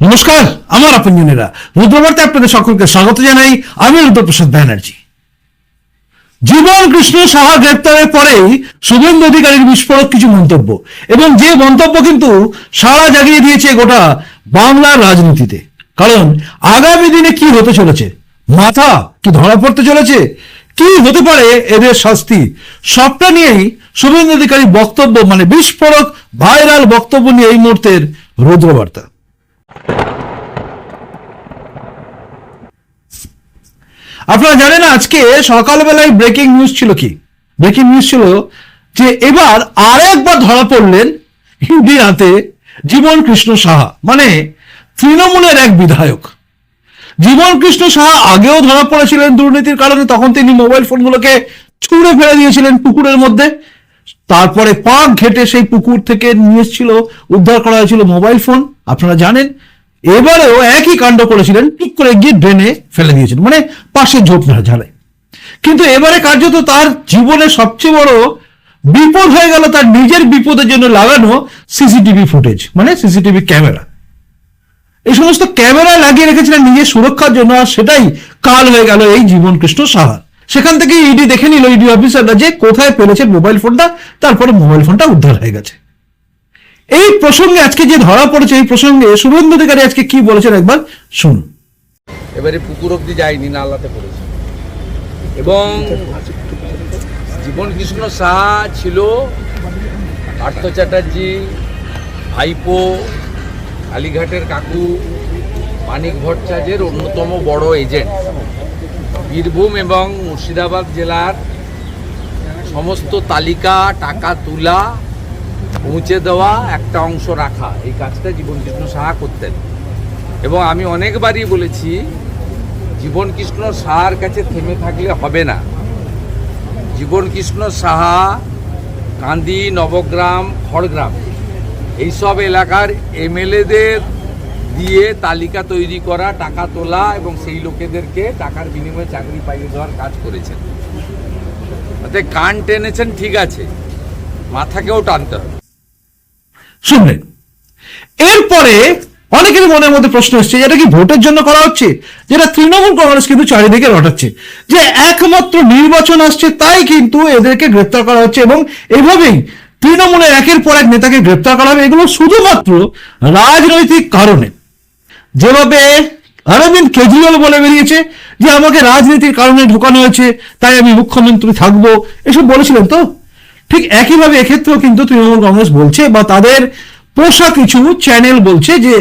নমস্কার, আমার আপনজনেরা রুদ্রবার্তে আপনাদের সকলকে স্বাগত জানাই। আমি রুদ্রপ্রসাদ ব্যানার্জি। জীবন, কৃষ্ণ, সাহা, গ্রেপ্তারের পরেই শুভেন্দু অধিকারীর বিস্ফোরক কিছু মন্তব্য। এবং যে মন্তব্য কিন্তু সারা জাগিয়ে দিয়েছে গোটা বাংলার রাজনীতিতে। কারণ আগামী দিনে কি হতে চলেছে? মাথা কি ধরা পড়তে চলেছে? কি হতে পারে এদের শাস্তি? সবটা নিয়েই শুভেন্দু অধিকারী বক্তব্য মানে বিস্ফোরক, ভাইরাল বক্তব্য নিয়ে এই মুহূর্তের রুদ্রবার্তা। আপনারা জানেন আজকে সকালবেলায় ব্রেকিং নিউজ ছিল কি? ব্রেকিং নিউজ ছিল যে এবার আরেকবার ধরা পড়লেন ইন্ডিয়াতে জীবন কৃষ্ণ সাহা মানে তৃণমূলের এক বিধায়ক। জীবন কৃষ্ণ সাহা আগেও ধরা পড়েছিলেন দুর্নীতির কারণে, তখন তিনি মোবাইল ফোনগুলোকে ছুঁড়ে ফেলে দিয়েছিলেন পুকুরের মধ্যে। তারপরে পাক ঘেটে সেই পুকুর থেকে নিয়ে এসেছিল, উদ্ধার করা হয়েছিল মোবাইল ফোন আপনারা জানেন এবারেও একই কাণ্ড করেছিলেন ঠিক করে গিয়ে ড্রেনে ফেলে দিয়েছেন মানে পাশে ঝোপ ঝালে। কিন্তু এবারে কার্যত তার জীবনের সবচেয়ে বড় বিপদ হয়ে গেল তার নিজের বিপদের জন্য লাগানো সিসিটিভি ফুটেজ মানে সিসিটিভি ক্যামেরা। এই সমস্ত ক্যামেরা লাগিয়ে রেখেছিলেন নিজের সুরক্ষার জন্য, আর সেটাই কাল হয়ে গেল এই জীবন কৃষ্ণ সাহা সেখান থেকে ইডি দেখে নিল, ইডি অফিসাররা যে কোথায় পেরেছে মোবাইল ফোনটা, তারপরে মোবাইল ফোনটা উদ্ধার হয়ে গেছে। এই প্রসঙ্গে আজকে যে ধরা পড়েছে, এই প্রসঙ্গে শুভেন্দু অধিকারী আজকে কি বলেছেন একবার শুনুন। এবারে পুকুর অব্দি যায়নি, নালাতে পড়েছে। এবং জীবন কৃষ্ণ সাহা ছিল, পার্থ চ্যাটার্জি, ভাইপো, কালীঘাটের কাকু, মানিক ভট্টাচার্যের অন্যতম বড় এজেন্ট। বীরভূম এবং মুর্শিদাবাদ জেলার সমস্ত তালিকা, টাকা, তোলা পৌঁছে দেওয়া একটা অংশ রাখা। এই কাজটা জীবন কৃষ্ণ সাহা করতেন। এবং আমি অনেকবারই বলেছি জীবন কৃষ্ণ সাহার কাছে থেমে থাকলে হবে না। জীবন কৃষ্ণ সাহা, কান্দি, নবগ্রাম, খড়গ্রাম, এইসব এলাকার এমএলএদের দিয়ে তালিকা তৈরি করা, টাকা তোলা এবং সেই লোকেদেরকে টাকার বিনিময়ে চাকরি পাইয়ে দেওয়ার কাজ করেছেন। তাতে কান টেনেছেন, ঠিক আছে। মাথাকেও টানতে হবে। শুনলেন। এরপরে অনেকের মনের মধ্যে প্রশ্ন এসছে, এটা কি ভোটের জন্য করা হচ্ছে? যেটা তৃণমূল কংগ্রেস কিন্তু চারিদিকে রটাচ্ছে। যে একমাত্র নির্বাচন আসছে, তাই কিন্তু এদেরকে গ্রেপ্তার করা হচ্ছে এবং এভাবেই তৃণমূলের একের পর এক নেতাকে গ্রেপ্তার করা হবে। এগুলো শুধুমাত্র রাজনৈতিক কারণে। যেভাবে অরবিন্দ কেজরিওয়াল বলে বেরিয়েছে যে, আমাকে রাজনীতির কারণে ঢোকানো হয়েছে, তাই আমি মুখ্যমন্ত্রী থাকব। এসব বলেছিলেন তো? ঠিক একইভাবে এক্ষেত্রেও কিন্তু তৃণমূল কংগ্রেস বলছে বা তাদের পোষা কিছু চ্যানেল বলছে যে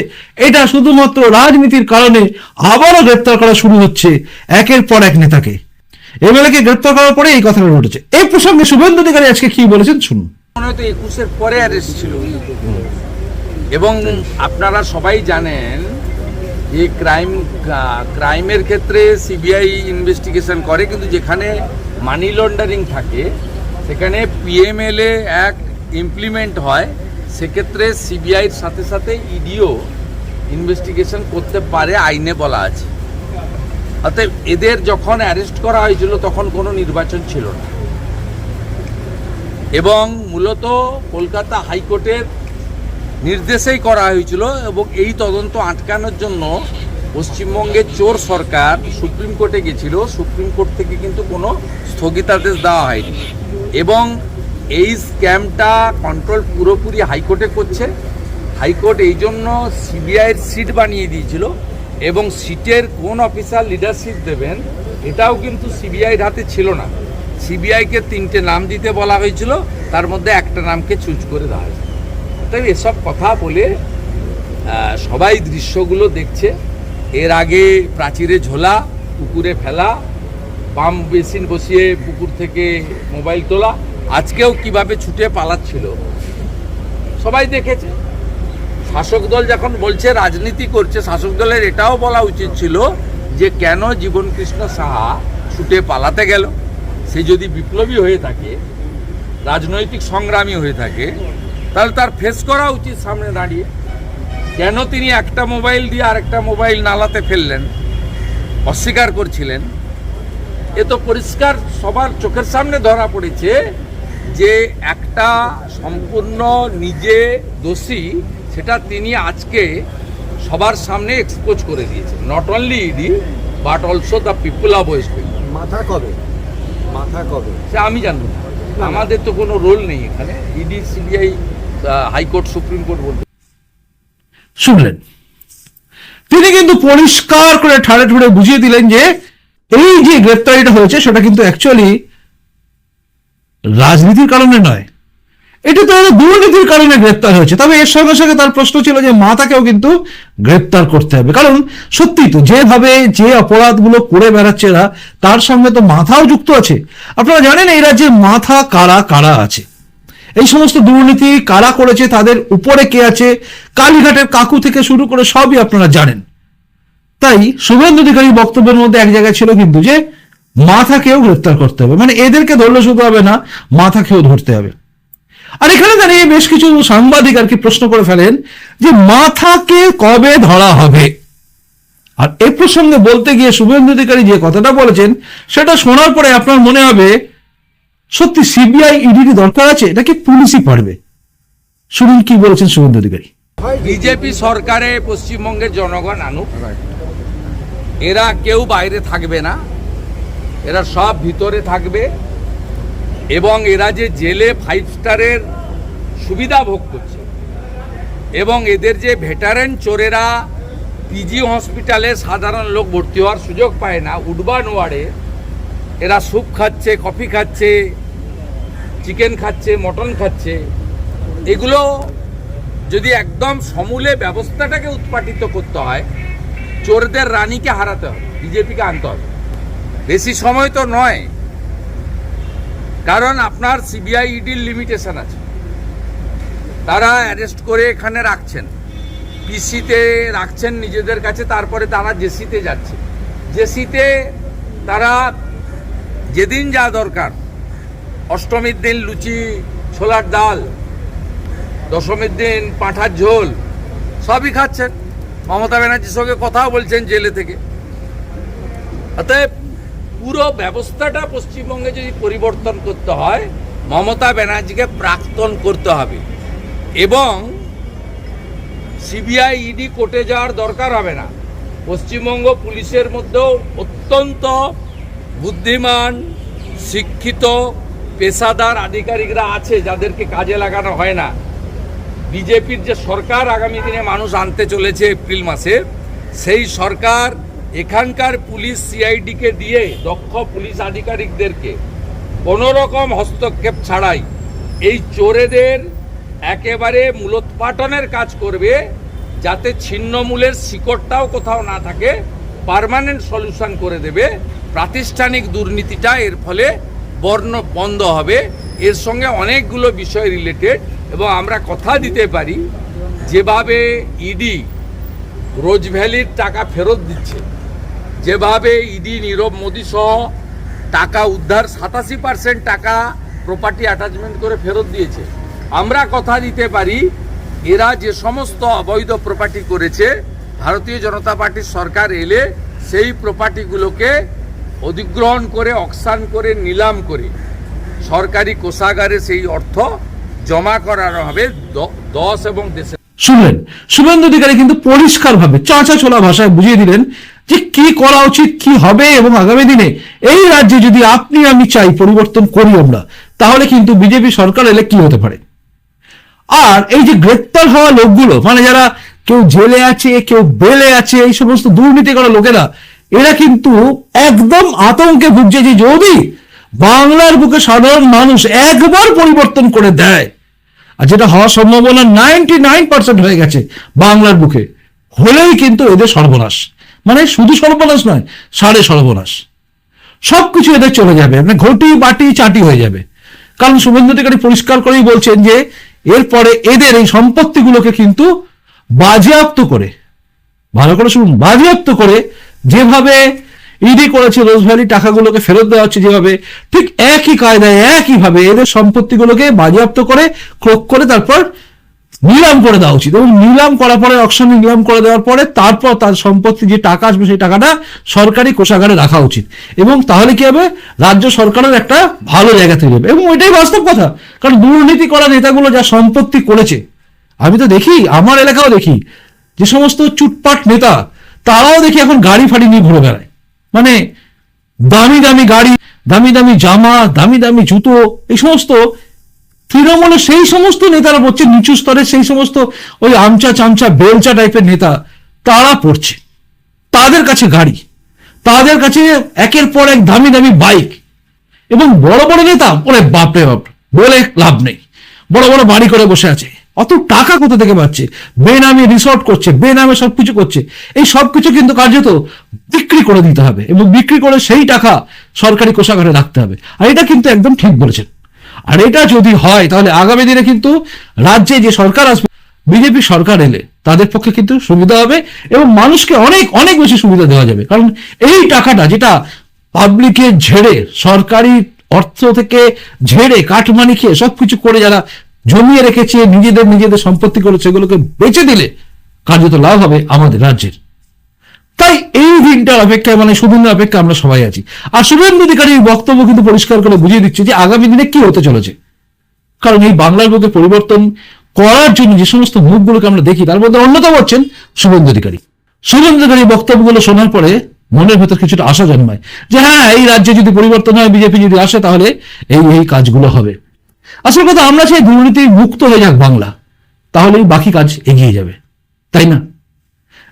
এটা শুধুমাত্র রাজনীতির কারণে আবারও গ্রেপ্তার করা শুরু হচ্ছে একের পর এক নেতাকে। এমএলএকে গ্রেপ্তার করার পরে এই কথাটা ঘটেছে। এই প্রসঙ্গে শুভেন্দু অধিকারী আজকে কি বলেছেন শুনুন। একুশের পরে অ্যারেস্ট ছিল এবং আপনারা সবাই জানেন যে ক্রাইম ক্রাইমের ক্ষেত্রে সিবিআই ইনভেস্টিগেশন করে, কিন্তু যেখানে মানি লন্ডারিং থাকে সেখানে পিএমএলএ এক ইমপ্লিমেন্ট হয়, সেক্ষেত্রে সিবিআইয়ের সাথে সাথে ইডিও ইনভেস্টিগেশন করতে পারে, আইনে বলা আছে। অতএব এদের যখন অ্যারেস্ট করা হয়েছিল, তখন কোনো নির্বাচন ছিল না। এবং মূলত কলকাতা হাইকোর্টের নির্দেশেই করা হয়েছিল এবং এই তদন্ত আটকানোর জন্য পশ্চিমবঙ্গের চোর সরকার সুপ্রিম কোর্টে গেছিল। সুপ্রিম কোর্ট থেকে কিন্তু কোনো স্থগিতাদেশ দেওয়া হয়নি। এবং এই স্ক্যামটা কন্ট্রোল পুরোপুরি হাইকোর্টে করছে। হাইকোর্ট এই জন্য সিবিআইয়ের সিট বানিয়ে দিয়েছিল এবং সিটের কোন অফিসার লিডারশিপ দেবেন এটাও কিন্তু সিবিআইয়ের হাতে ছিল না। সিবিআইকে তিনটে নাম দিতে বলা হয়েছিল, তার মধ্যে একটা নামকে চুজ করে দেওয়া হয়েছে। তাই এসব কথা বলে সবাই দৃশ্যগুলো দেখছে। এর আগে প্রাচীরে ঝোলা, পুকুরে ফেলা পাম্প বেসিন বসিয়ে পুকুর থেকে মোবাইল তোলা। আজকেও কীভাবে ছুটে পালাচ্ছিল, সবাই দেখেছে। শাসক দল যখন বলছে রাজনীতি করছে, শাসক দলের এটাও বলা উচিত ছিল যে কেন জীবন কৃষ্ণ সাহা ছুটে পালাতে গেল? সে যদি বিপ্লবী হয়ে থাকে, রাজনৈতিক সংগ্রামী হয়ে থাকে, তাহলে তার ফেস করা উচিত সামনে দাঁড়িয়ে। কেন তিনি একটা মোবাইল দিয়ে আরেকটা মোবাইল নালাতে ফেললেন, অস্বীকার করছিলেন? এ তো পরিষ্কার সবার চোখের সামনে ধরা পড়েছে যে একটা সম্পূর্ণ নিজে দোষী সেটা তিনি আজকে সবার সামনে এক্সপোজ করে দিয়েছে not only ED but also the people of West Bengal মাথা কবে? মাথা কবে? সে আমি জানব না। আমাদের তো কোনো রোল নেই এখানে। ED CBI high court supreme court বলতে শুনলেন? তিনি কিন্তু পরিষ্কার করে ঠাড়ে ঠুড়ে বুঝিয়ে দিলেন যে এই যে গ্রেপ্তারিটা হয়েছে, সেটা কিন্তু অ্যাকচুয়ালি রাজনীতির কারণে নয়। এটা তো দুর্নীতির কারণে গ্রেপ্তার হয়েছে। তবে এর সঙ্গে সঙ্গে তার প্রশ্ন ছিল যে মাতাকেও কিন্তু গ্রেপ্তার করতে হবে। কারণ সত্যি তো, যেভাবে যে অপরাধগুলো করে বেড়াচ্ছে এরা, তার সঙ্গে তো মাথাও যুক্ত আছে। আপনারা জানেন এই রাজ্যে মাথা কারা কারা আছে? এই সমস্ত দুর্নীতি কারা করেছে, তাদের উপরে কে আছে? কালীঘাটের কাকু থেকে শুরু করে সবই আপনারা জানেন। তাই শুভেন্দু অধিকারী বক্তব্যের মধ্যে এক জায়গায় ছিল কিন্তু যে মাথাকেও গ্রেপ্তার করতে হবে। মানে এদেরকে ধরলে শুধু হবে না মাথাকেও ধরতে হবে। আর এখানে দাঁড়িয়ে বেশ কিছু সাংবাদিক আর কি প্রশ্ন করে ফেলেন যে মাথাকে কবে ধরা হবে? আর এ প্রসঙ্গে বলতে গিয়ে শুভেন্দু অধিকারী যে কথাটা বলেছেন সেটা শোনার পরে আপনার মনে হবে সত্যি সিবিআই ইডির দরকার আছে? নাকি পুলিশই পারবে? শুনুন কি বলেছেন শুভেন্দু অধিকারী বিজেপি সরকারে পশ্চিমবঙ্গের জনগণ আনুক এরা কেউ বাইরে থাকবে না, এরা সব ভিতরে থাকবে এবং এরা যে জেলে ফাইভ স্টারের সুবিধা ভোগ করছে এবং এদের যে ভেটারেন চোরেরা পিজি হসপিটালে সাধারণ লোক ভর্তি হওয়ার সুযোগ পায় না উডবান ওয়ার্ডে এরা স্যুপ খাচ্ছে কফি খাচ্ছে চিকেন খাচ্ছে মটন খাচ্ছে, এগুলো যদি একদম সমূলে ব্যবস্থাটাকে উৎপাটিত করতে হয় চোরদের রানীকে হারাতে হবে, বিজেপিকে আনতে হবে। বেশি সময় তো নয়, কারণ আপনার সিবিআই ইডির লিমিটেশন আছে। তারা অ্যারেস্ট করে এখানে রাখছেন পিসিতে রাখছেন নিজেদের কাছে, তারপরে তারা জেসিতে যাচ্ছে। জেসিতে তারা যেদিন যা দরকার, অষ্টমীর দিন লুচি, ছোলার ডাল, দশমীর দিন পাঁঠার ঝোল, সবই খাচ্ছেন। মমতা ব্যানার্জির সঙ্গে কথাও বলছেন জেলে থেকে। অতএব পুরো ব্যবস্থাটা পশ্চিমবঙ্গে যদি পরিবর্তন করতে হয়, মমতা ব্যানার্জিকে প্রাক্তন করতে হবে। এবং সিবিআই, ইডি কোর্টে যাওয়ার দরকার হবে না। পশ্চিমবঙ্গ পুলিশের মধ্যেও অত্যন্ত বুদ্ধিমান, শিক্ষিত, পেশাদার আধিকারিকরা আছে যাদেরকে কাজে লাগানো হয় না। বিজেপির যে সরকার আগামী দিনে মানুষ আনতে চলেছে এপ্রিল মাসে, সেই সরকার এখানকার পুলিশ সিআইডিকে দিয়ে দক্ষ পুলিশ আধিকারিকদেরকে কোনো রকম হস্তক্ষেপ ছাড়াই এই চোরেদের একেবারে মূলোৎপাটনের কাজ করবে, যাতে ছিন্নমূলের শিকড়টাও কোথাও না থাকে, পার্মানেন্ট সলিউশন করে দেবে, প্রাতিষ্ঠানিক দুর্নীতিটা এর ফলে বর্ণ বন্ধ হবে। এর সঙ্গে অনেকগুলো বিষয় রিলেটেড এবং আমরা কথা দিতে পারি, যেভাবে ইডি রোজ ভ্যালির টাকা ফেরত দিচ্ছে, যেভাবে ইডি নীরব মোদী সহ টাকা উদ্ধার সাতাশি পার্সেন্ট টাকা প্রপার্টি অ্যাটাচমেন্ট করে ফেরত দিয়েছে। আমরা কথা দিতে পারি, এরা যে সমস্ত অবৈধ প্রপার্টি করেছে, ভারতীয় জনতা পার্টির সরকার এলে সেই প্রপার্টিগুলোকে অধিগ্রহণ করে অকসান করে, নিলাম করে, সরকারি কোষাগারে সেই অর্থ জমা করানো হবে দশ এবং দেশের শুনলেন, শুভেন্দু অধিকারী কিন্তু পরিষ্কারভাবে চাঁচা ছোলা ভাষায় বুঝিয়ে দিলেন যে কি করা উচিত, কি হবে এবং আগামী দিনে এই রাজ্যে যদি আপনি আমি চাই পরিবর্তন করি আমরা, তাহলে কিন্তু বিজেপি সরকার এলে কি হতে পারে? আর এই যে গ্রেপ্তার হওয়া লোকগুলো মানে যারা কেউ জেলে আছে, কেউ বেলে আছে, এই সমস্ত দুর্নীতি করা লোকেরা, এরা কিন্তু একদম আতঙ্কে ভুগছে যে যদি বাংলার বুকে সাধারণ মানুষ একবার পরিবর্তন করে দেয়। আর যেটা হওয়ার সম্ভাবনা নাইনটি নাইন পার্সেন্ট হয়ে গেছে বাংলার বুকে। হলেই কিন্তু এদের সর্বনাশ। মানে শুধু সর্বনাশ নয়, সাড়ে সর্বনাশ। সব কিছু এদের চলে যাবে। মানে ঘটি বাটি চাটি হয়ে যাবে। কারণ শুভেন্দু অধিকারী পরিষ্কার করেই বলছেন যে, এরপরে এদের এই সম্পত্তিগুলোকে কিন্তু বাজেয়াপ্ত করে। ভালো করে শুনুন, বাজেয়াপ্ত করে যেভাবে ইডি করেছে রোজ ভ্যালি টাকাগুলোকে ফেরত দেওয়া হচ্ছে যেভাবে। ঠিক একই কায়দায়, একইভাবে এদের সম্পত্তিগুলোকে বাজেয়াপ্ত করে, ক্রোক করে তারপর নিলাম করে দেওয়া উচিত। এবং নিলাম করার পরে, অকশনে নিলাম করে দেওয়ার পরে তারপর তার সম্পত্তি, যে টাকা আসবে সেই টাকাটা সরকারি কোষাগারে রাখা উচিত। এবং তাহলে কি হবে? রাজ্য সরকারের একটা ভালো জায়গা তৈরি হবে। এবং ওইটাই বাস্তব কথা। কারণ দুর্নীতি করা নেতাগুলো যা সম্পত্তি করেছে, আমি তো দেখি, আমার এলাকাও দেখি, যে সমস্ত চুটপাট নেতা, তারাও দেখি এখন গাড়ি ফাড়ি নিয়ে ঘুরে বেড়ায়। মানে দামি দামি গাড়ি, দামি দামি জামা, দামি দামি জুতো, এই সমস্ত, তৃণমূলের সেই সমস্ত নেতারা পড়ছে, নিচু স্তরের সেই সমস্ত ওই আমচা চামচা বেলচা টাইপের নেতা, তারা পড়ছে। তাদের কাছে গাড়ি, তাদের কাছে একের পর এক দামি দামি বাইক এবং বড় বড় নেতা, ওরে বাপরে বাপ, বলে লাভ নেই। বড় বড় বাড়ি করে বসে আছে। অত টাকা কোথা থেকে পাচ্ছে? বেনামে রিসর্ট করছে, বেনামে সবকিছু করছে। এই সবকিছু কিন্তু কার্যত বিক্রি করে দিতে হবে এবং বিক্রি করে সেই টাকা সরকারি কোষাগারে রাখতে হবে। আর এটা কিন্তু একদম ঠিক বলেছেন। আর এটা যদি হয়, তাহলে আগামী দিনে কিন্তু রাজ্যে যে সরকার আসবে, বিজেপি সরকার এলে তাদের পক্ষে কিন্তু সুবিধা হবে এবং মানুষকে অনেক অনেক বেশি সুবিধা দেওয়া যাবে। কারণ এই টাকাটা যেটা পাবলিকের ঝেড়ে, সরকারি অর্থ থেকে ঝেড়ে, কাটমানি খেয়ে সবকিছু করে যারা জমিয়ে রেখেছে, নিজেদের নিজেদের সম্পত্তি করে সেগুলোকে বেচে দিলে কার্যত লাভ হবে আমাদের রাজ্যের। তাই এই দিনটার অপেক্ষায় মানে সুদিনের অপেক্ষা আমরা সবাই আছি। আর শুভেন্দু অধিকারীর বক্তব্য কিন্তু পরিষ্কার করে বুঝিয়ে দিচ্ছে যে আগামী দিনে কি হতে চলেছে। কারণ এই বাংলার মধ্যে পরিবর্তন করার জন্য যে সমস্ত মুখগুলোকে আমরা দেখি, তার মধ্যে অন্যতম হচ্ছেন শুভেন্দু অধিকারী। শুভেন্দু অধিকারী বক্তব্যগুলো শোনার পরে মনের ভেতর কিছুটা আশা জন্মায় যে হ্যাঁ এই রাজ্যে যদি পরিবর্তন হয়, বিজেপি যদি আসে, তাহলে এই এই কাজগুলো হবে। আসল কথা, আমরা চাই দুর্নীতি মুক্ত হয়ে যাক বাংলা, তাহলেই বাকি কাজ এগিয়ে যাবে। তাই না?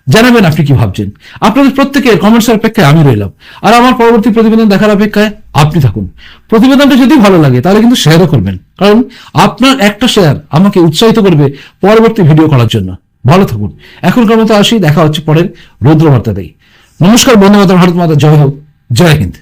জানাবেন আপনি কি ভাবছেন? আপনাদের প্রত্যেকের কমেন্টসের অপেক্ষায় আমি রইলাম। আর আমার পরবর্তী প্রতিবেদন দেখার অপেক্ষায় আপনি থাকুন। প্রতিবেদনটা যদি ভালো লাগে, তাহলে কিন্তু শেয়ারও করবেন। কারণ আপনার একটা শেয়ার আমাকে উৎসাহিত করবে পরবর্তী ভিডিও করার জন্য। ভালো থাকুন। এখনকার মতো আসি, দেখা হচ্ছে পরের রৌদ্রবার্তাতেই। নমস্কার বন্ধু মাতা ভারত মাতা, জয় হোক। জয় হিন্দ।